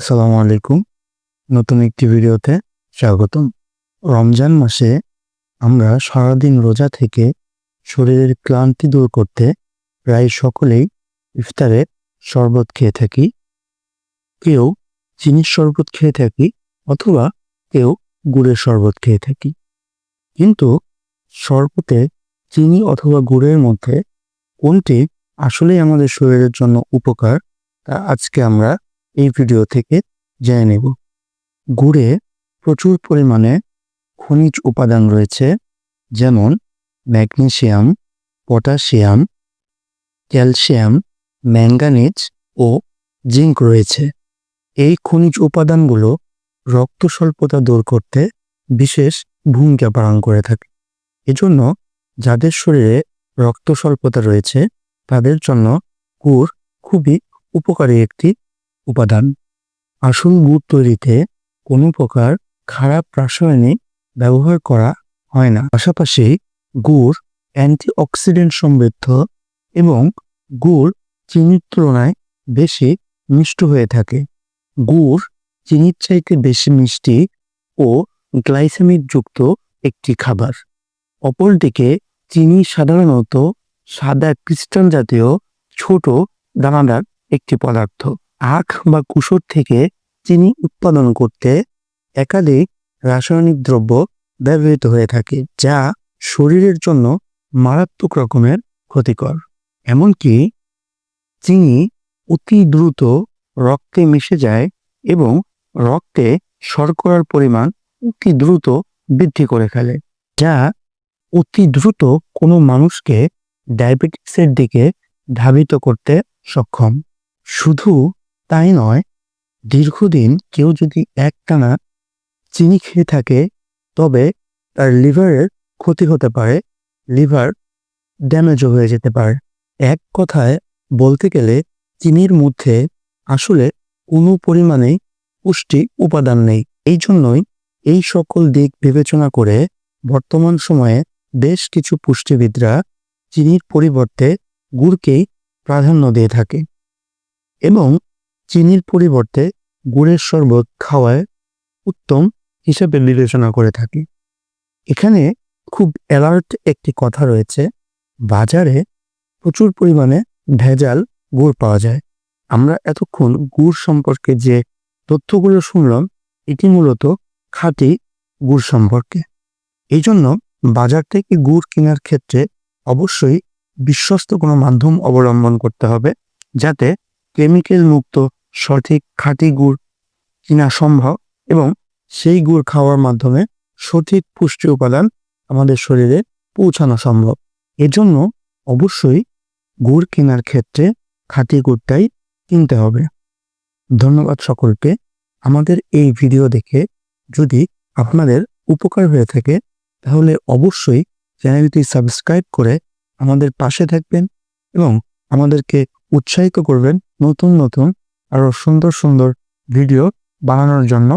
আসসালামু আলাইকুম। নতুন একটি ভিডিওতে স্বাগতম। রমজান মাসে আমরা সারাদিন রোজা থেকে শরীরের ক্লান্তি দূর করতে প্রায় সকলেই ইফতারে শরবত খেয়ে থাকি। কেউ চিনির শরবত খেয়ে থাকি অথবা কেউ গুড়ের শরবত খেয়ে থাকি। কিন্তু শরবতে চিনি অথবা গুড়ের মধ্যে কোনটি আসলেই আমাদের শরীরের জন্য উপকার, তা আজকে আমরা এই ভিডিও থেকে জেনে নেব। গুড়ে প্রচুর পরিমাণে খনিজ উপাদান রয়েছে, যেমন ম্যাগনেসিয়াম পটাশিয়াম ক্যালসিয়াম, ম্যাঙ্গানিজ ও জিঙ্ক রয়েছে। এই খনিজ উপাদানগুলো রক্ত স্বল্পতা দূর করতে বিশেষ ভূমিকা পালন করে থাকে। এজন্য যাদের শরীরে রক্ত স্বল্পতা রয়েছে, তাদের জন্য গুড় খুবই উপকারী একটি উপাদান। আসল গুড় তৈরিতে কোনো প্রকার খারাপ রাসায়নিক ব্যবহার করা হয় না। পাশাপাশি গুড় অ্যান্টিঅক্সিডেন্ট সমৃদ্ধ এবং গুড় চিনির তুলনায় বেশি মিষ্ট হয়ে থাকে। গুড় চিনির চাইতে বেশি মিষ্টি ও গ্লাইসেমিক যুক্ত একটি খাবার। অপরদিকে চিনি সাধারণত সাদা ক্রিস্টাল জাতীয় ছোট দানাদার একটি পদার্থ। আখ বা কুসুর থেকে চিনি উৎপাদন করতে একাধিক রাসায়নিক দ্রব্য ব্যবহৃত হয়ে থাকে, যা শরীরের জন্য মারাত্মক রকমের ক্ষতিকর। এমনকি চিনি অতি দ্রুত রক্তে মিশে যায় এবং রক্তে শর্করার পরিমাণ অতি দ্রুত বৃদ্ধি করে ফেলে, যা অতি দ্রুত কোনো মানুষকে ডায়াবেটিক্সের দিকে ধাবিত করতে সক্ষম। শুধু তাই নয়, দীর্ঘদিন কেউ যদি একটানা চিনি খেয়ে থাকে, তবে তার লিভারের ক্ষতি হতে পারে, লিভার ড্যামেজও হয়ে যেতে পারে। এক কথায় বলতে গেলে, চিনির মধ্যে আসলে কোনো পরিমাণেই পুষ্টি উপাদান নেই। এই জন্যই এই সকল দিক বিবেচনা করে বর্তমান সময়ে বেশ কিছু পুষ্টিবিদরা চিনির পরিবর্তে গুড়কেই প্রাধান্য দিয়ে থাকে। এবং চিনির পরিবর্তে গুড়ের শরবত খাওয়ায় উত্তম হিসেবে বিবেচনা করে থাকি। এখানে খুব অ্যালার্ট একটি কথা রয়েছে, বাজারে প্রচুর পরিমাণে ভেজাল গুড় পাওয়া যায়। আমরা এতক্ষণ গুড় সম্পর্কে যে তথ্যগুলো শুনলাম, এটি মূলত খাঁটি গুড় সম্পর্কে। এই জন্য বাজার থেকে গুড় কেনার ক্ষেত্রে অবশ্যই বিশ্বস্ত কোনো মাধ্যম অবলম্বন করতে হবে, যাতে কেমিক্যাল মুক্ত সঠিক খাঁটি গুড় কিনা সম্ভব এবং সেই গুড় খাওয়ার মাধ্যমে সঠিক পুষ্টি উপাদান আমাদের শরীরে পৌঁছানো সম্ভব। এজন্য অবশ্যই গুড় কেনার ক্ষেত্রে খাঁটি গুড়টাই কিনতে হবে। ধন্যবাদ সকলকে। আমাদের এই ভিডিও দেখে যদি আপনাদের উপকার হয়ে থাকে, তাহলে অবশ্যই চ্যানেলটি সাবস্ক্রাইব করে আমাদের পাশে থাকবেন এবং আমাদেরকে উৎসাহিত করবেন নতুন নতুন আরও সুন্দর সুন্দর ভিডিও বানানোর জন্য।